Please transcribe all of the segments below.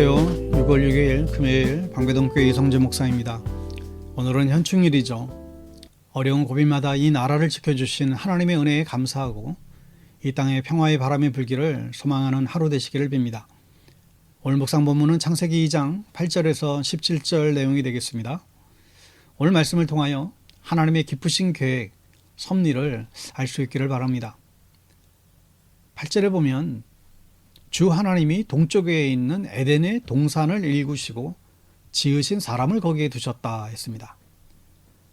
안녕하세요. 6월 6일 금요일 방배동교회 이성재 목사입니다. 오늘은 현충일이죠. 어려운 고민마다 이 나라를 지켜주신 하나님의 은혜에 감사하고 이 땅에 평화의 바람이 불기를 소망하는 하루 되시기를 빕니다. 오늘 묵상 본문은 창세기 2장 8절에서 17절 내용이 되겠습니다. 오늘 말씀을 통하여 하나님의 기쁘신 계획, 섭리를 알 수 있기를 바랍니다. 8절에 보면 주 하나님이 동쪽에 있는 에덴의 동산을 일구시고 지으신 사람을 거기에 두셨다 했습니다.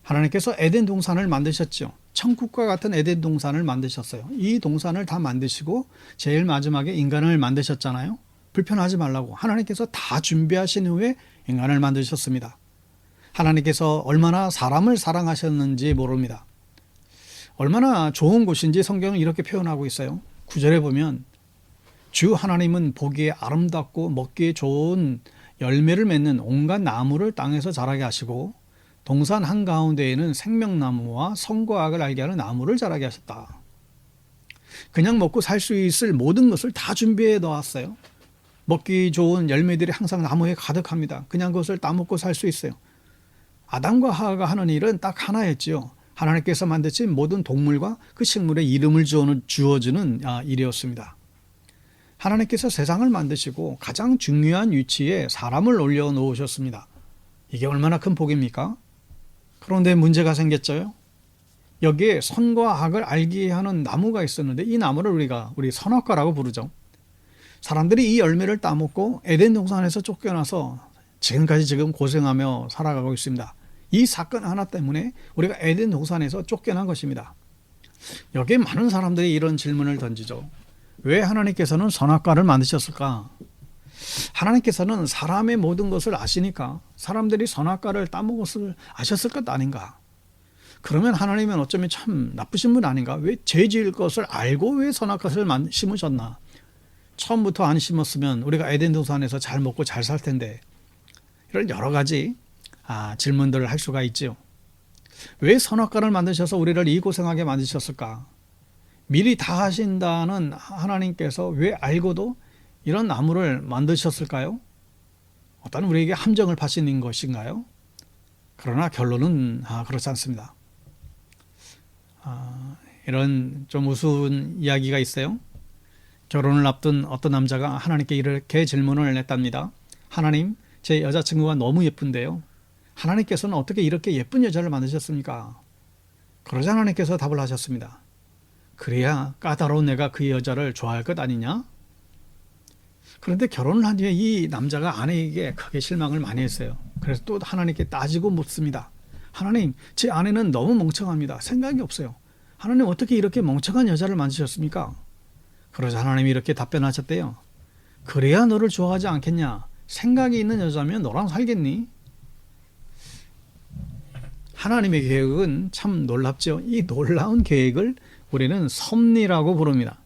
하나님께서 에덴 동산을 만드셨죠. 천국과 같은 에덴 동산을 만드셨어요. 이 동산을 다 만드시고 제일 마지막에 인간을 만드셨잖아요. 불편하지 말라고 하나님께서 다 준비하신 후에 인간을 만드셨습니다. 하나님께서 얼마나 사람을 사랑하셨는지 모릅니다. 얼마나 좋은 곳인지 성경은 이렇게 표현하고 있어요. 구절에 보면 주 하나님은 보기에 아름답고 먹기에 좋은 열매를 맺는 온갖 나무를 땅에서 자라게 하시고 동산 한가운데에는 생명나무와 성과 악을 알게 하는 나무를 자라게 하셨다. 그냥 먹고 살 수 있을 모든 것을 다 준비해 놓았어요. 먹기 좋은 열매들이 항상 나무에 가득합니다. 그냥 그것을 따먹고 살 수 있어요. 아담과 하하가 하는 일은 딱 하나였지요. 하나님께서 만드신 모든 동물과 그 식물의 이름을 주어주는 아, 일이었습니다. 하나님께서 세상을 만드시고 가장 중요한 위치에 사람을 올려 놓으셨습니다. 이게 얼마나 큰 복입니까? 그런데 문제가 생겼죠. 여기에 선과 악을 알게 하는 나무가 있었는데 이 나무를 우리가 우리 선악과라고 부르죠. 사람들이 이 열매를 따먹고 에덴 동산에서 쫓겨나서 지금까지 지금 고생하며 살아가고 있습니다. 이 사건 하나 때문에 우리가 에덴 동산에서 쫓겨난 것입니다. 여기에 많은 사람들이 이런 질문을 던지죠. 왜 하나님께서는 선악과를 만드셨을까? 하나님께서는 사람의 모든 것을 아시니까 사람들이 선악과를 따먹었을 아셨을 것 아닌가? 그러면 하나님은 어쩌면 참 나쁘신 분 아닌가? 왜 죄 지을 것을 알고 왜 선악과를 심으셨나? 처음부터 안 심었으면 우리가 에덴 동산에서 잘 먹고 잘 살 텐데 이런 여러 가지 아, 질문들을 할 수가 있지요. 왜 선악과를 만드셔서 우리를 이 고생하게 만드셨을까? 미리 다 하신다는 하나님께서 왜 알고도 이런 나무를 만드셨을까요? 어떤 우리에게 함정을 파시는 것인가요? 그러나 결론은 아, 그렇지 않습니다. 아, 이런 좀 우스운 이야기가 있어요. 결혼을 앞둔 어떤 남자가 하나님께 이렇게 질문을 했답니다. 하나님, 제 여자친구가 너무 예쁜데요. 하나님께서는 어떻게 이렇게 예쁜 여자를 만드셨습니까? 그러자 하나님께서 답을 하셨습니다. 그래야 까다로운 내가 그 여자를 좋아할 것 아니냐? 그런데 결혼을 한 뒤에 이 남자가 아내에게 크게 실망을 많이 했어요. 그래서 또 하나님께 따지고 묻습니다. 하나님, 제 아내는 너무 멍청합니다. 생각이 없어요. 하나님 어떻게 이렇게 멍청한 여자를 만드셨습니까? 그러자 하나님이 이렇게 답변하셨대요. 그래야 너를 좋아하지 않겠냐? 생각이 있는 여자면 너랑 살겠니? 하나님의 계획은 참 놀랍죠. 이 놀라운 계획을 우리는 섭리라고 부릅니다.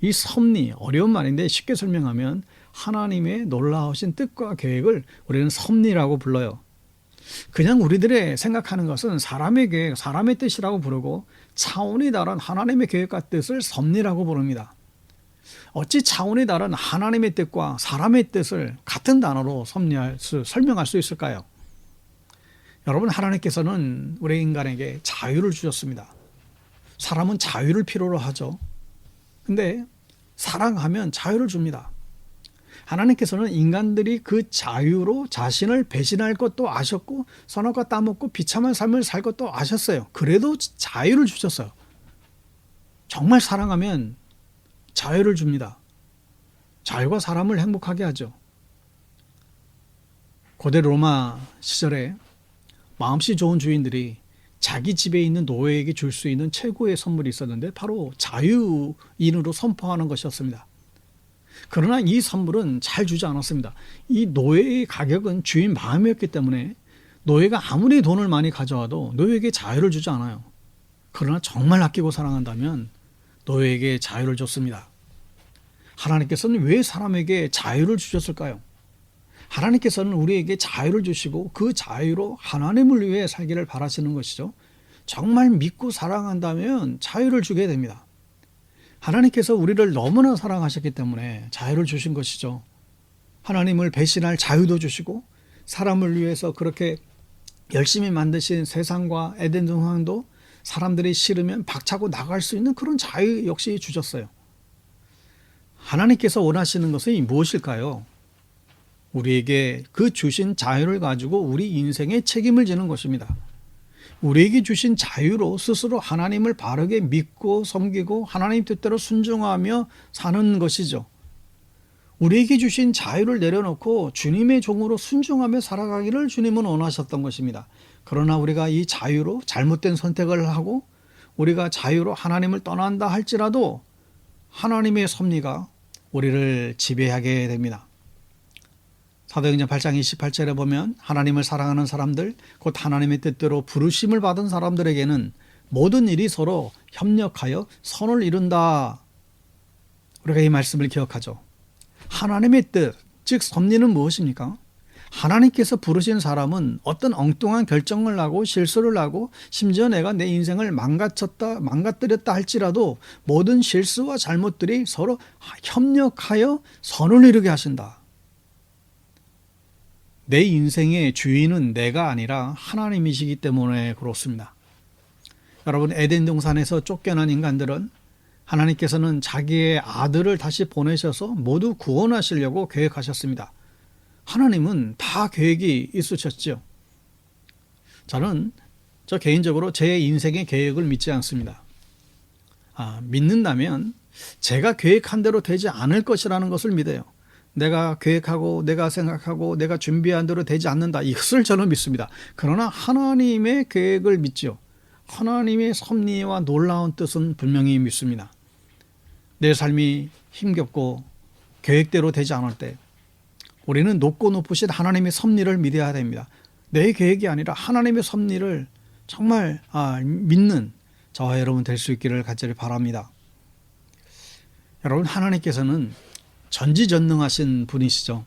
이 섭리, 어려운 말인데 쉽게 설명하면 하나님의 놀라우신 뜻과 계획을 우리는 섭리라고 불러요. 그냥 우리들의 생각하는 것은 사람의 계획, 사람의 뜻이라고 부르고 차원이 다른 하나님의 계획과 뜻을 섭리라고 부릅니다. 어찌 차원이 다른 하나님의 뜻과 사람의 뜻을 같은 단어로 섭리할 수, 설명할 수 있을까요? 여러분, 하나님께서는 우리 인간에게 자유를 주셨습니다. 사람은 자유를 필요로 하죠. 근데 사랑하면 자유를 줍니다. 하나님께서는 인간들이 그 자유로 자신을 배신할 것도 아셨고 선악과 따먹고 비참한 삶을 살 것도 아셨어요. 그래도 자유를 주셨어요. 정말 사랑하면 자유를 줍니다. 자유가 사람을 행복하게 하죠. 고대 로마 시절에 마음씨 좋은 주인들이 자기 집에 있는 노예에게 줄 수 있는 최고의 선물이 있었는데 바로 자유인으로 선포하는 것이었습니다. 그러나 이 선물은 잘 주지 않았습니다. 이 노예의 가격은 주인 마음이었기 때문에 노예가 아무리 돈을 많이 가져와도 노예에게 자유를 주지 않아요. 그러나 정말 아끼고 사랑한다면 노예에게 자유를 줬습니다. 하나님께서는 왜 사람에게 자유를 주셨을까요? 하나님께서는 우리에게 자유를 주시고 그 자유로 하나님을 위해 살기를 바라시는 것이죠. 정말 믿고 사랑한다면 자유를 주게 됩니다. 하나님께서 우리를 너무나 사랑하셨기 때문에 자유를 주신 것이죠. 하나님을 배신할 자유도 주시고 사람을 위해서 그렇게 열심히 만드신 세상과 에덴 동산도 사람들이 싫으면 박차고 나갈 수 있는 그런 자유 역시 주셨어요. 하나님께서 원하시는 것은 무엇일까요? 우리에게 그 주신 자유를 가지고 우리 인생에 책임을 지는 것입니다. 우리에게 주신 자유로 스스로 하나님을 바르게 믿고 섬기고 하나님 뜻대로 순종하며 사는 것이죠. 우리에게 주신 자유를 내려놓고 주님의 종으로 순종하며 살아가기를 주님은 원하셨던 것입니다. 그러나 우리가 이 자유로 잘못된 선택을 하고 우리가 자유로 하나님을 떠난다 할지라도 하나님의 섭리가 우리를 지배하게 됩니다. 사도행전 8장 28절에 보면 하나님을 사랑하는 사람들 곧 하나님의 뜻대로 부르심을 받은 사람들에게는 모든 일이 서로 협력하여 선을 이룬다. 우리가 이 말씀을 기억하죠. 하나님의 뜻, 즉 섭리는 무엇입니까? 하나님께서 부르신 사람은 어떤 엉뚱한 결정을 하고 실수를 하고 심지어 내가 내 인생을 망가쳤다, 망가뜨렸다 할지라도 모든 실수와 잘못들이 서로 협력하여 선을 이루게 하신다. 내 인생의 주인은 내가 아니라 하나님이시기 때문에 그렇습니다. 여러분 에덴 동산에서 쫓겨난 인간들은 하나님께서는 자기의 아들을 다시 보내셔서 모두 구원하시려고 계획하셨습니다. 하나님은 다 계획이 있으셨죠. 저는 저 개인적으로 제 인생의 계획을 믿지 않습니다. 아, 믿는다면 제가 계획한 대로 되지 않을 것이라는 것을 믿어요. 내가 계획하고 내가 생각하고 내가 준비한 대로 되지 않는다. 이것을 저는 믿습니다. 그러나 하나님의 계획을 믿죠. 하나님의 섭리와 놀라운 뜻은 분명히 믿습니다. 내 삶이 힘겹고 계획대로 되지 않을 때 우리는 높고 높으신 하나님의 섭리를 믿어야 됩니다. 내 계획이 아니라 하나님의 섭리를 정말 아, 믿는 저와 여러분 될 수 있기를 간절히 바랍니다. 여러분 하나님께서는 전지전능하신 분이시죠.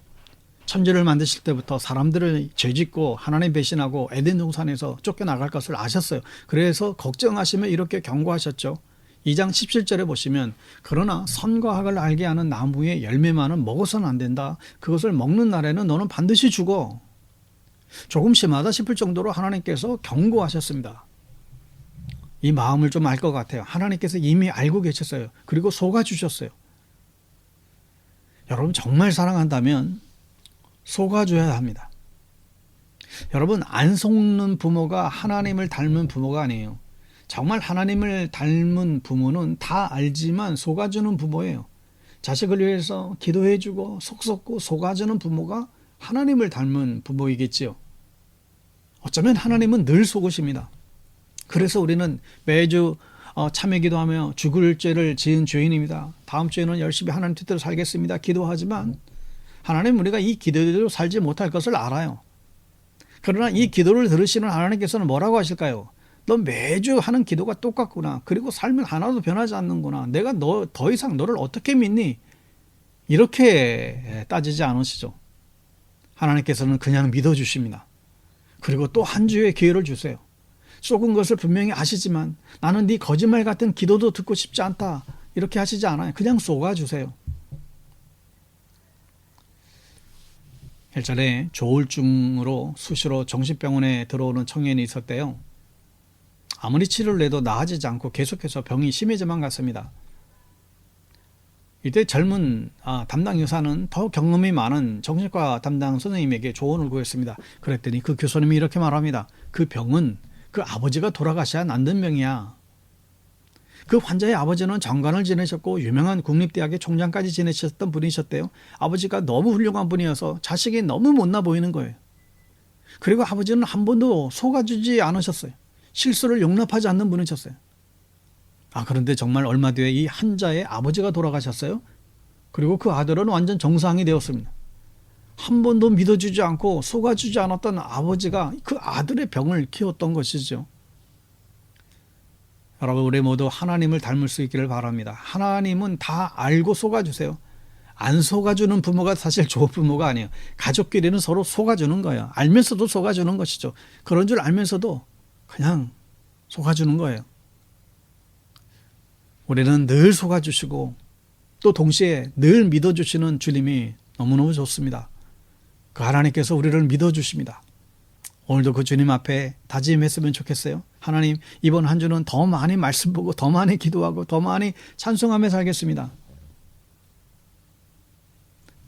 천지를 만드실 때부터 사람들을 죄짓고 하나님 배신하고 에덴 동산에서 쫓겨나갈 것을 아셨어요. 그래서 걱정하시며 이렇게 경고하셨죠. 2장 17절에 보시면 그러나 선과 악을 알게 하는 나무의 열매만은 먹어서는 안 된다. 그것을 먹는 날에는 너는 반드시 죽어. 조금 심하다 싶을 정도로 하나님께서 경고하셨습니다. 이 마음을 좀 알 것 같아요. 하나님께서 이미 알고 계셨어요. 그리고 속아 주셨어요. 여러분 정말 사랑한다면 속아줘야 합니다. 여러분 안 속는 부모가 하나님을 닮은 부모가 아니에요. 정말 하나님을 닮은 부모는 다 알지만 속아주는 부모예요. 자식을 위해서 기도해주고 속썩고 속아주는 부모가 하나님을 닮은 부모이겠지요. 어쩌면 하나님은 늘 속으십니다. 그래서 우리는 매주 어, 참여 기도하며 죽을 죄를 지은 죄인입니다. 다음 주에는 열심히 하나님 뜻대로 살겠습니다. 기도하지만 하나님 우리가 이 기도대로 살지 못할 것을 알아요. 그러나 이 기도를 들으시는 하나님께서는 뭐라고 하실까요? 너 매주 하는 기도가 똑같구나. 그리고 삶은 하나도 변하지 않는구나. 내가 너 더 이상 너를 어떻게 믿니? 이렇게 따지지 않으시죠. 하나님께서는 그냥 믿어 주십니다. 그리고 또 한 주의 기회를 주세요. 속은 것을 분명히 아시지만 나는 네 거짓말 같은 기도도 듣고 싶지 않다. 이렇게 하시지 않아요. 그냥 속아주세요. 일전에 조울증으로 수시로 정신병원에 들어오는 청년이 있었대요. 아무리 치료를 해도 나아지지 않고 계속해서 병이 심해져만 갔습니다. 이때 젊은 아, 담당 의사는 더 경험이 많은 정신과 담당 선생님에게 조언을 구했습니다. 그랬더니 그 교수님이 이렇게 말합니다. 그 병은 그 아버지가 돌아가셔야 병이야. 그 환자의 아버지는 장관을 지내셨고 유명한 국립대학의 총장까지 지내셨던 분이셨대요. 아버지가 너무 훌륭한 분이어서 자식이 너무 못나 보이는 거예요. 그리고 아버지는 한 번도 속아주지 않으셨어요. 실수를 용납하지 않는 분이셨어요. 아, 그런데 정말 얼마 뒤에 이 한자의 아버지가 돌아가셨어요. 그리고 그 아들은 완전 정상이 되었습니다. 한 번도 믿어주지 않고 속아주지 않았던 아버지가 그 아들의 병을 키웠던 것이죠. 여러분, 우리 모두 하나님을 닮을 수 있기를 바랍니다. 하나님은 다 알고 속아주세요. 안 속아주는 부모가 사실 좋은 부모가 아니에요. 가족끼리는 서로 속아주는 거예요. 알면서도 속아주는 것이죠. 그런 줄 알면서도 그냥 속아주는 거예요. 우리는 늘 속아주시고 또 동시에 늘 믿어주시는 주님이 너무너무 좋습니다. 그 하나님께서 우리를 믿어 주십니다. 오늘도 그 주님 앞에 다짐했으면 좋겠어요. 하나님, 이번 한 주는 더 많이 말씀 보고 더 많이 기도하고 더 많이 찬송하며 살겠습니다.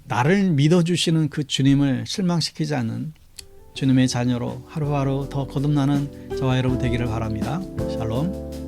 나를 믿어주시는 그 주님을 실망시키지 않는 주님의 자녀로 하루하루 더 거듭나는 저와 여러분 되기를 바랍니다. 샬롬.